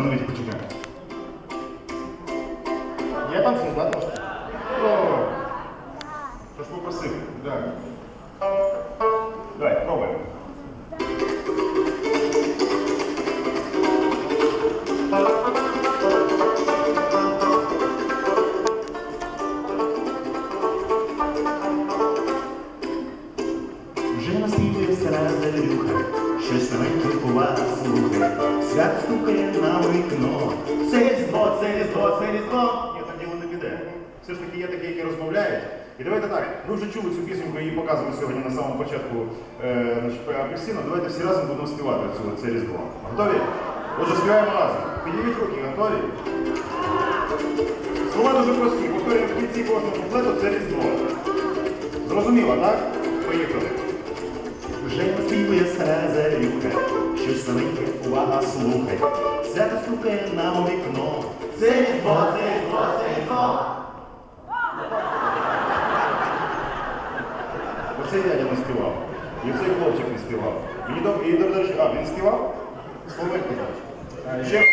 Оксана, завірюха, щось новеньке слухає. Свят стукає на вікно. Це різдво, це різдво, це різдво. Ні, так діло не піде. Все ж таки є такі, які розмовляють. І давайте так, ви вже чули цю пісеньку, її показували сьогодні на самому початку е, значить, апельсину. Давайте всі разом будемо співати цю, це різдво. Готові? Отже, співаємо разом. Підніміть руки, готові? Слова дуже прості. Повторюємо в кінці кожного куплету це різдво. Зрозуміло, так? Поїхали. Вже наспівує стара завірюха, щось новеньке увага слухай. Свят стукає на вікно. Це різдво, це різдво, це різдво. Оцей дядя не співав. І цей хлопчик не співав. Мені доб... і, до речі, а, він співав? Словенько, значить. Ще раз. Що?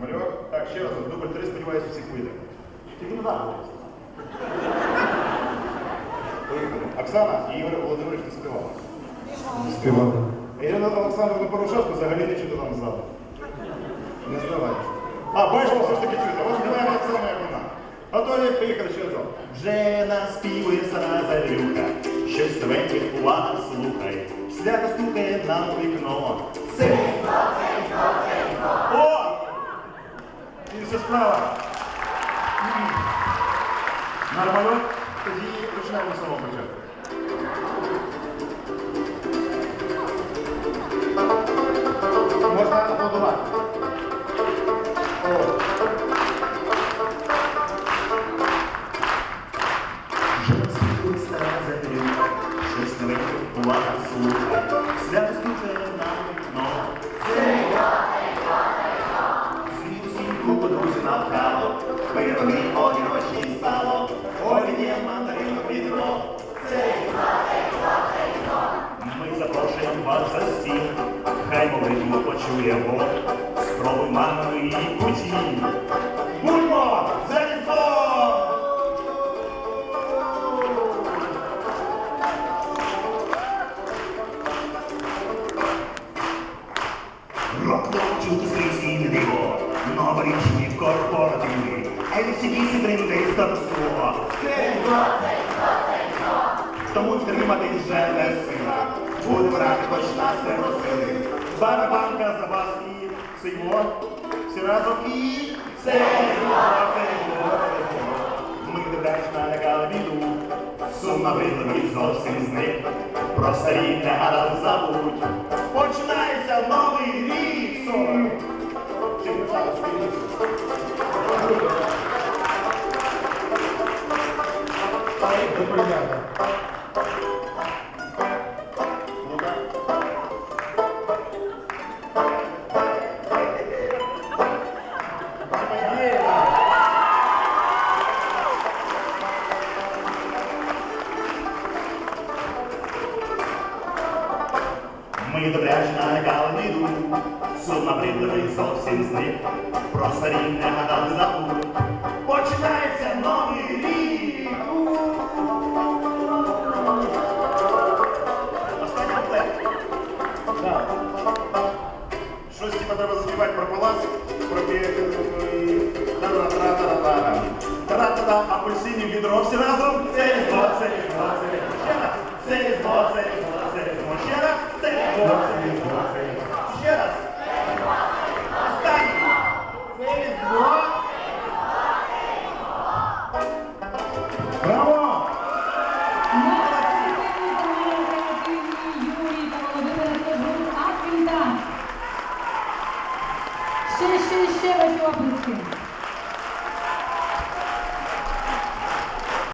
Нормальок? Так, ще раз. Дубль три, сподіваюся, всіх вийде. Тільки не так. Оксана і Ігор Володимирович не співали. Співали. Ірина Олександровна Порошенко взагалі не чути нам ззаду. Не здавайтеся. А, бачимо, все ж таки чути. Ось так само, як вона. Готові? Поїхали ще разом. Вже наспівує стара завірюха, щось новеньке увага слухай. Свято стукає на вікно. Різдво, це різдво. О! Інша справа. Нормально? Тоді почнемо з самого початку. Можна аплодувати. О. Вже наспівує стара щось новеньке увага слухай. Свято стукає на вікно. Це різдво, це різдво, це різдво. Свій усім друзі навкало, очі стало. Ми запрошуємо вас за стіл, хай молитву почує Бог. Манної. Будьмо за чути стрійсінне диво, новорічні корпоративи, LCD це різдво. Тому триматись вже не сила, будемо раді хоч нас не просили. Барабанка за вас і симо, всі разом і різдво. Ми вдячна лягали біду, сумно виливі зовсім зник. Про старі не гадали забудь. Починається новий рік. Чи не зараз Ми добряче налягали ниду, сум набридливий зовсім зник. Про старі не гадали забудь. Починається новий рік. Останній комплект. Щось типа треба заспівати про палац, про тара-тара-тара-тара. Тра-та-та, апельсинів відро всі разом. Це різдво, це різдво. Це різдво, це різдво, це різдво. Браво! Молодці! Юрій та Володимир Кожух Афріка. Ще, ще, ще ваші оплески.